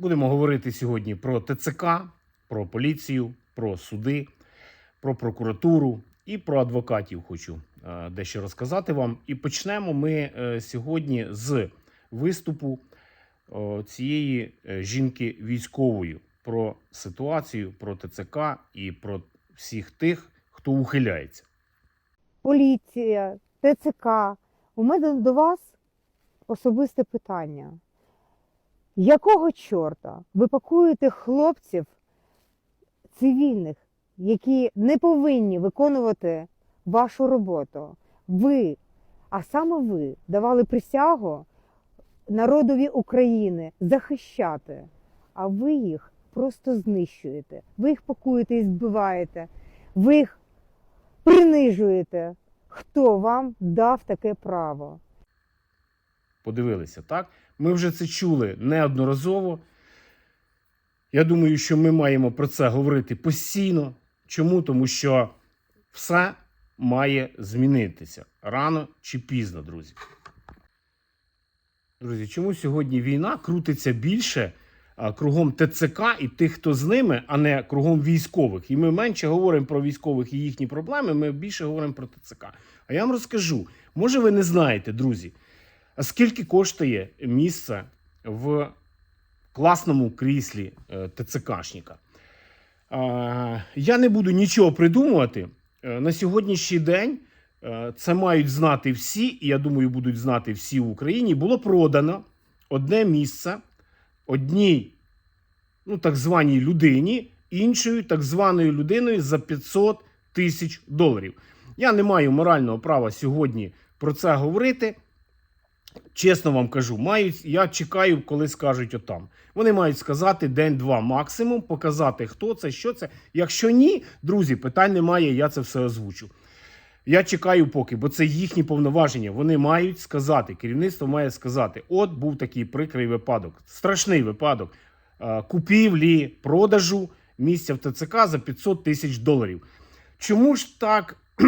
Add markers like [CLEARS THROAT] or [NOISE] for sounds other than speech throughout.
Будемо говорити сьогодні про ТЦК, про поліцію, про суди, про прокуратуру і про адвокатів. Хочу е, дещо розказати вам. І почнемо ми е, сьогодні з виступу цієї е, жінки військової про ситуацію, про ТЦК і про всіх тих, хто ухиляється. поліція, ТЦК. У мене до вас особисте питання. Якого чорта ви пакуєте хлопців цивільних, які не повинні виконувати вашу роботу? Ви, а саме ви, давали присягу народові України захищати, а ви їх просто знищуєте. Ви їх пакуєте і збиваєте, ви їх принижуєте. Хто вам дав таке право? Подивилися, так? Ми вже це чули неодноразово. Я думаю, що ми маємо про це говорити постійно. Чому? Тому що все має змінитися рано чи пізно, друзі. Друзі, чому сьогодні війна крутиться більше кругом ТЦК і тих, хто з ними, а не кругом військових? І ми менше говоримо про військових і їхні проблеми, ми більше говоримо про ТЦК. А я вам розкажу, може ви не знаєте, друзі, скільки коштує місце в класному кріслі е, ТЦКшника? Я не буду нічого придумувати. Е, На сьогоднішній день е, це мають знати всі, і я думаю, будуть знати всі в Україні. Було продано одне місце одній, ну так званій людині, іншою так званою людиною за 500 тисяч доларів. Я не маю морального права сьогодні про це говорити. Чесно вам кажу, мають, я чекаю, коли скажуть отам. Вони мають сказати день-два максимум, показати, хто це, що це. Якщо ні, друзі, питань немає, я це все озвучу. Я чекаю поки, бо це їхні повноваження. Вони мають сказати, керівництво має сказати: от був такий прикрий випадок, страшний випадок е, купівлі, продажу місця в ТЦК за 500 тисяч доларів. Чому ж так [CLEARS THROAT]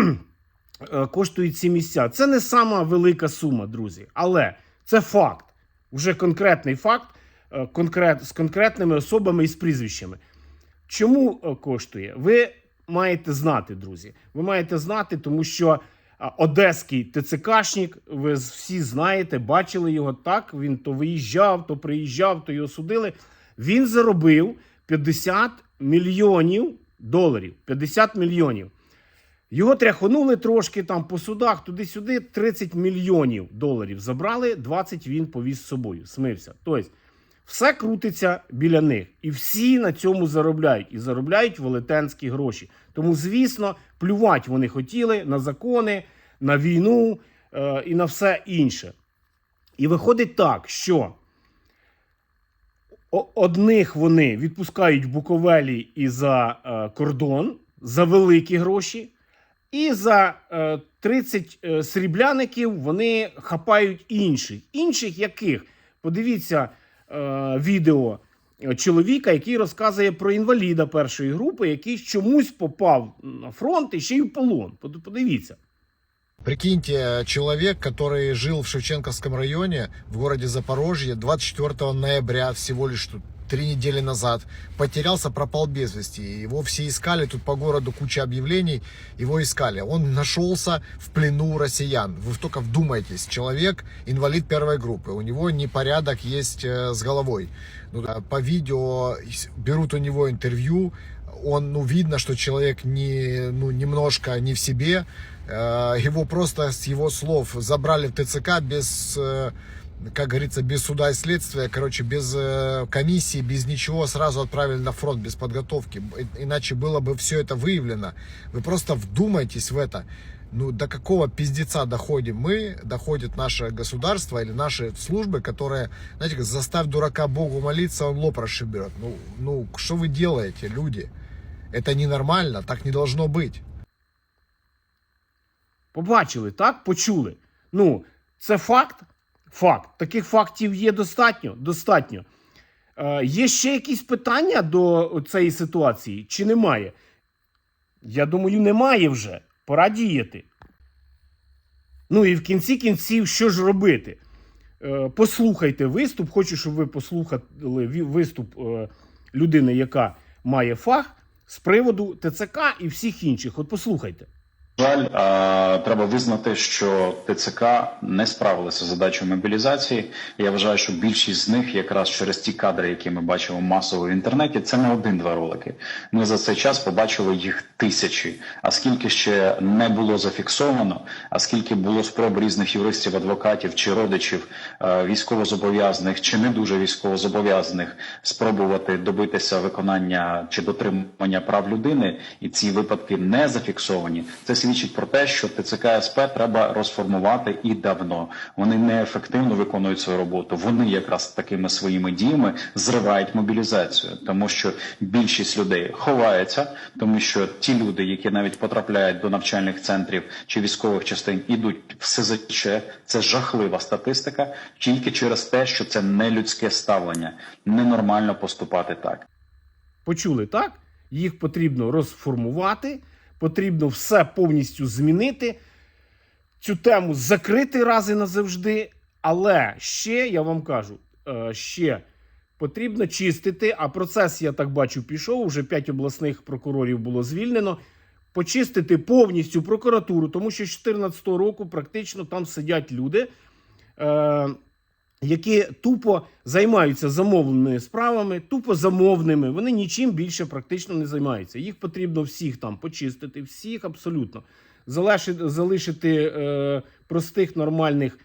коштують ці місця? Це не сама велика сума, друзі, але це факт. Вже конкретний факт е, конкрет, з конкретними особами і з прізвищами. Чому е, коштує? Ви маєте знати, друзі. Ви маєте знати, тому що одеський ТЦКшник, ви всі знаєте, бачили його так. Він то виїжджав, то приїжджав, то його судили. Він заробив 50 мільйонів доларів. 50 мільйонів. Його тряхонули трошки там по судах, туди-сюди 30 мільйонів доларів забрали, 20 він повіз з собою, смився. Тобто, все крутиться біля них. І всі на цьому заробляють. І заробляють велетенські гроші. Тому, звісно, плювати вони хотіли на закони, на війну е, і на все інше. І виходить так, що одних вони відпускають в Буковелі і за е, кордон за великі гроші. І за е, 30 е, срібляників вони хапають інших. Інших яких? Подивіться е, відео е, чоловіка, який розказує про інваліда першої групи, який чомусь попав на фронт і ще й в полон. Подивіться. Прикиньте, человек, который жил в Шевченковском районе в городе Запорожье 24 ноября, всего лишь три недели назад, потерялся, пропал без вести. Его все искали, тут по городу куча объявлений, его искали. Он нашелся в плену россиян. Вы только вдумайтесь, человек инвалид первой группы, у него непорядок есть э, с головой. Ну, по видео берут у него интервью, он, ну, видно, что человек не, ну, немножко не в себе. Э, Его просто с его слов забрали в ТЦК без, э, как говорится, без суда и следствия, короче, без э, комиссии, без ничего, сразу отправили на фронт, без подготовки. И- Иначе было бы все это выявлено. Вы просто вдумайтесь в это. Ну, до какого пиздеца доходим мы, доходит наше государство или наши службы, которые, знаете, как заставь дурака Богу молиться, он лоб расшибет. Ну, ну, что вы делаете, люди? Это ненормально, так не должно быть. Побачили, так? Почули. Ну, це факт. Факт. Таких фактів є достатньо. Достатньо. Е, є ще якісь питання до цієї ситуації, чи немає? Я думаю, немає вже. Пора діяти. Ну і в кінці кінців, що ж робити? Е, Послухайте виступ. Хочу, щоб ви послухали виступ е, людини, яка має фах з приводу ТЦК і всіх інших. От послухайте. Жаль, а, треба визнати, що ТЦК не справилися з задачою мобілізації. Я вважаю, що більшість з них, якраз через ті кадри, які ми бачимо масово в інтернеті, це не один-два ролики. Ми за цей час побачили їх тисячі. А скільки ще не було зафіксовано, а скільки було спроб різних юристів, адвокатів чи родичів військовозобов'язаних чи не дуже військовозобов'язаних спробувати добитися виконання чи дотримання прав людини, і ці випадки не зафіксовані. Це свідчить про те, що ТЦК СП треба розформувати і давно. Вони неефективно виконують свою роботу. Вони якраз такими своїми діями зривають мобілізацію, тому що більшість людей ховається, тому що ті люди, які навіть потрапляють до навчальних центрів чи військових частин, ідуть в СЗЧ. Це жахлива статистика, тільки через те, що це не людське ставлення, ненормально поступати так. Почули так? Їх потрібно розформувати, потрібно все повністю змінити, цю тему закрити раз і назавжди. Але ще я вам кажу, е, ще потрібно чистити. А процес, я так бачу, пішов. Вже п'ять обласних прокурорів було звільнено. Почистити повністю прокуратуру, тому що з 2014 року практично там сидять люди. Які тупо займаються замовленими справами, тупо замовними. Вони нічим більше практично не займаються. Їх потрібно всіх там почистити, всіх абсолютно. Залишити, залишити е, простих нормальних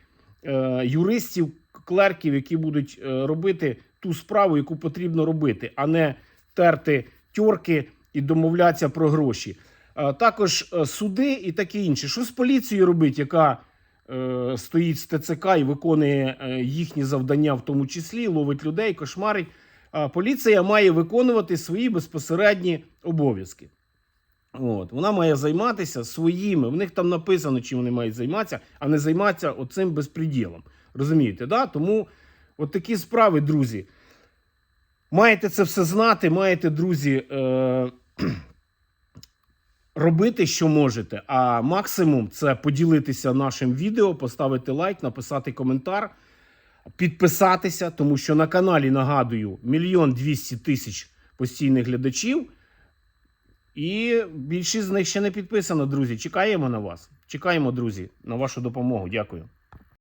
е, юристів, клерків, які будуть е, робити ту справу, яку потрібно робити, а не терти тьорки і домовлятися про гроші. Е, також е, суди і таке інше. Що з поліцією робить, яка стоїть з ТЦК і виконує е, їхні завдання, в тому числі ловить людей, кошмарить. А поліція має виконувати свої безпосередні обов'язки. От, вона має займатися своїми. В них там написано, чим вони мають займатися, а не займатися оцим безпреділом. Розумієте, да? Тому от такі справи, друзі. Маєте це все знати, маєте, друзі, е- робити, що можете. А максимум це поділитися нашим відео, поставити лайк, написати коментар, підписатися, тому що на каналі нагадую мільйон двісті тисяч постійних глядачів. І більшість з них ще не підписано, друзі. Чекаємо на вас. Чекаємо, друзі, на вашу допомогу. Дякую.